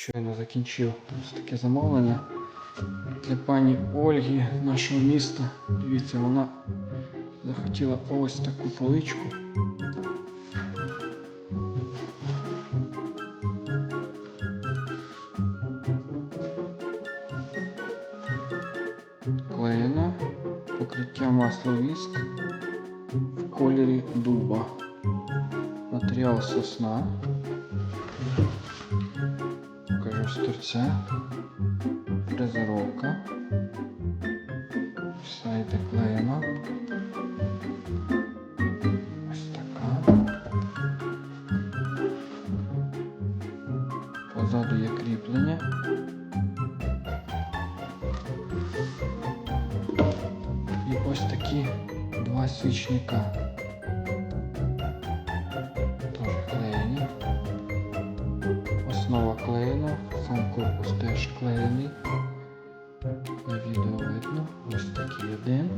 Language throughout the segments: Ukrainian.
щойно закінчив ось таке замовлення для пані Ольги нашого міста. Дивіться, вона захотіла ось таку поличку. Клеєна, покриття масло віск в кольорі дуба. Матеріал сосна. З торця. Фрезеровка. Йде клеєна. Ось така. Позаду є кріплення. І ось такі два свічника. Основа клеєна, сам корпус теж клеєний. Відео видно. Ось такий один.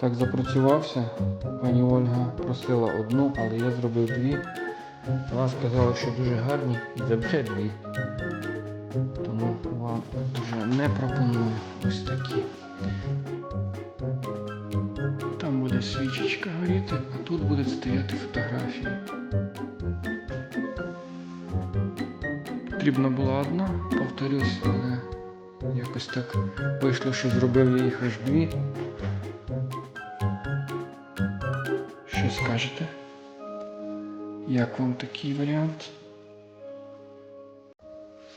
Так запрацювався. Пані Ольга просила одну, але я зробив дві. Вона сказала, що дуже гарні і забере дві. Тому вам вже не пропоную ось такі. Там буде свічечка горіти, а тут будуть стояти фотографії. Потрібна була одна, повторюсь, але якось так вийшло, що зробив я їх аж дві. Що скажете? Як вам такий варіант?